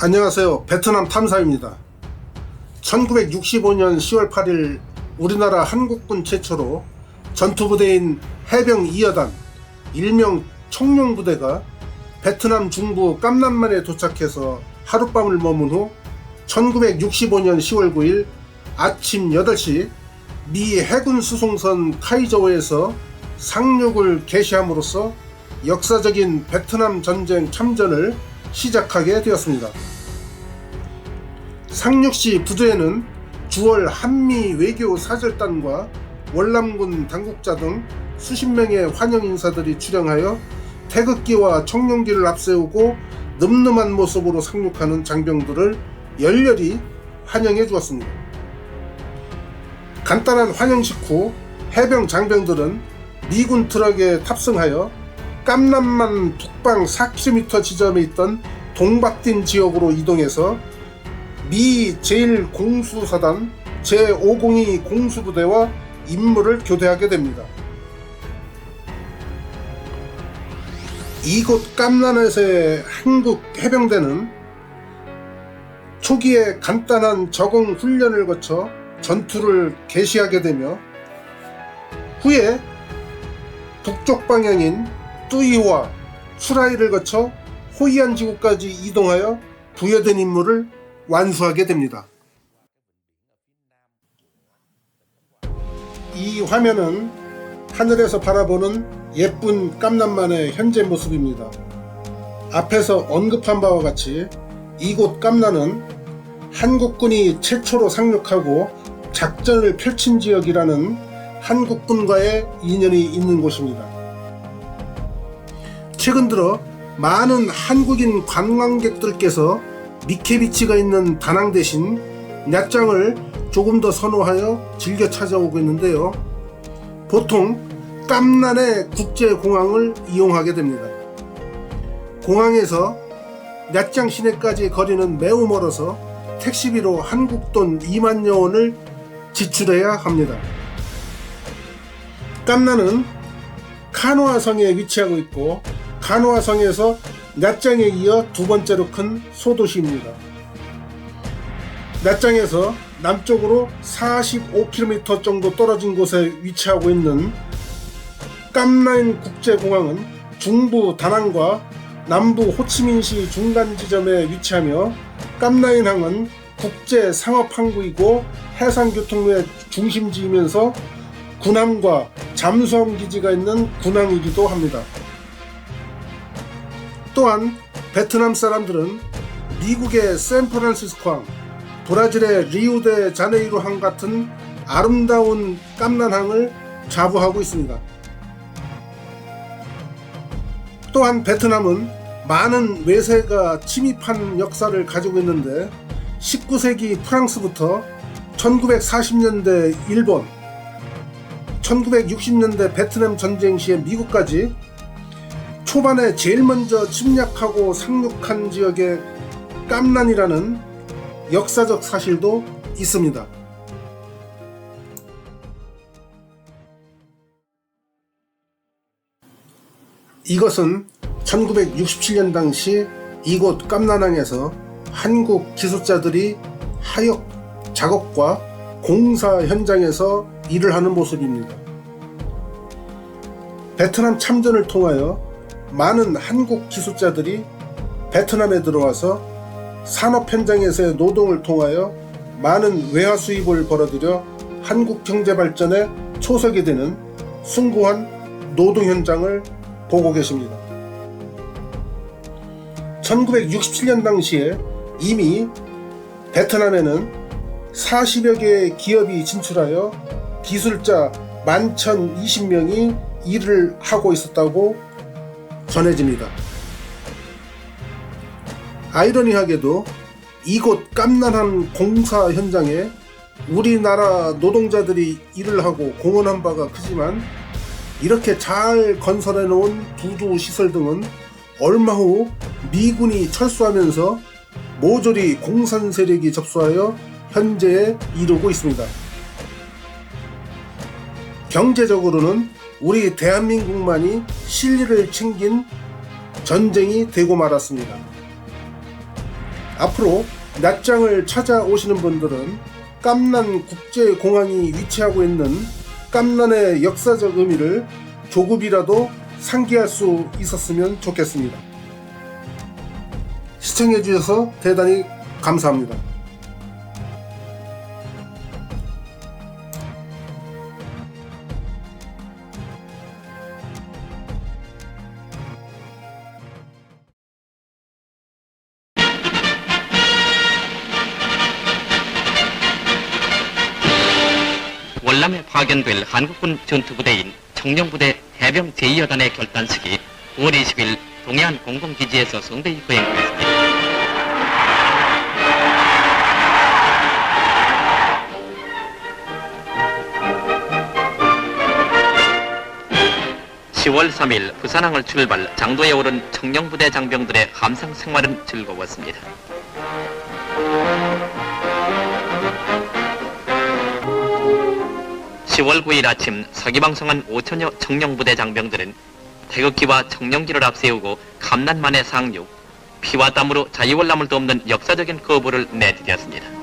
안녕하세요. 베트남 탐사입니다. 1965년 10월 8일 우리나라 한국군 최초로 전투부대인 해병 2여단 일명 청룡부대가 베트남 중부 깜남만에 도착해서 하룻밤을 머문 후 1965년 10월 9일 아침 8시 미 해군 수송선 카이저우에서 상륙을 개시함으로써 역사적인 베트남 전쟁 참전을 시작하게 되었습니다. 상륙 시 부두에는 주월 한미 외교 사절단과 월남군 당국자 등 수십 명의 환영 인사들이 출영하여 태극기와 청룡기를 앞세우고 늠름한 모습으로 상륙하는 장병들을 열렬히 환영해 주었습니다. 간단한 환영식 후 해병 장병들은 미군 트럭에 탑승하여 깜남만 북방 4km 지점에 있던 동박딘 지역으로 이동해서 미 제1공수사단 제502 공수부대와 임무를 교대하게 됩니다. 이곳 깜란에서의 한국 해병대는 초기에 간단한 적응 훈련을 거쳐 전투를 개시하게 되며 후에 북쪽 방향인 뚜이와 수라이를 거쳐 호이안 지구까지 이동하여 부여된 임무를 완수하게 됩니다. 이 화면은 하늘에서 바라보는 예쁜 깜남만의 현재 모습입니다. 앞에서 언급한 바와 같이 이곳 깜란은 한국군이 최초로 상륙하고 작전을 펼친 지역이라는 한국군과의 인연이 있는 곳입니다. 최근 들어 많은 한국인 관광객들께서 미케비치가 있는 다낭 대신 냐짱을 조금 더 선호하여 즐겨 찾아오고 있는데요. 보통 깜란의 국제공항을 이용하게 됩니다. 공항에서 냐짱 시내까지 거리는 매우 멀어서 택시비로 한국 돈 2만여 원을 지출해야 합니다. 깜란은 카노아 성에 위치하고 있고 카노아 성에서 낫장에 이어 두 번째로 큰 소도시입니다. 낫장에서 남쪽으로 45km 정도 떨어진 곳에 위치하고 있는 깜라인 국제공항은 중부 다낭과 남부 호치민시 중간 지점에 위치하며 깜라인항은 국제 상업 항구이고 해상 교통의 중심지이면서 군함과 잠수함 기지가 있는 군항이기도 합니다. 또한 베트남 사람들은 미국의 샌프란시스코항, 브라질의 리우데 자네이루항 같은 아름다운 깜란항을 자부하고 있습니다. 또한 베트남은 많은 외세가 침입한 역사를 가지고 있는데 19세기 프랑스부터 1940년대 일본, 1960년대 베트남 전쟁 시에 미국까지 초반에 제일 먼저 침략하고 상륙한 지역의 깜란이라는 역사적 사실도 있습니다. 이것은 1967년 당시 이곳 깜란항에서 한국 기술자들이 하역 작업과 공사 현장에서 일을 하는 모습입니다. 베트남 참전을 통하여 많은 한국 기술자들이 베트남에 들어와서 산업 현장에서의 노동을 통하여 많은 외화 수입을 벌어들여 한국 경제 발전에 초석이 되는 숭고한 노동 현장을 보고 계십니다. 1967년 당시에 이미 베트남에는 40여 개의 기업이 진출하여 기술자 11,020명이 일을 하고 있었다고 전해집니다. 아이러니하게도 이곳 깜난한 공사 현장에 우리나라 노동자들이 일을 하고 공헌한 바가 크지만 이렇게 잘 건설해 놓은 부두 시설 등은 얼마 후 미군이 철수하면서 모조리 공산 세력이 접수하여 현재에 이르고 있습니다. 경제적으로는 우리 대한민국만이 실리를 챙긴 전쟁이 되고 말았습니다. 앞으로 낮장을 찾아오시는 분들은 깜난 국제공항이 위치하고 있는 깜난의 역사적 의미를 조금이라도 상기할 수 있었으면 좋겠습니다. 시청해주셔서 대단히 감사합니다. 월남에 파견될 한국군 전투부대인 청룡부대 해병 제2여단의 결단식이 5월 20일 동해안 공공기지에서 성대히 거행됐습니다. (10월 3일) 부산항을 출발 장도에 오른 청룡부대 장병들의 함상 생활은 즐거웠습니다. 10월 9일 아침 서기방송한 5천여 청룡부대 장병들은 태극기와 청룡기를 앞세우고 감난만의 상륙, 피와 땀으로 자유월남을 돕는 역사적인 거부를 내드렸습니다.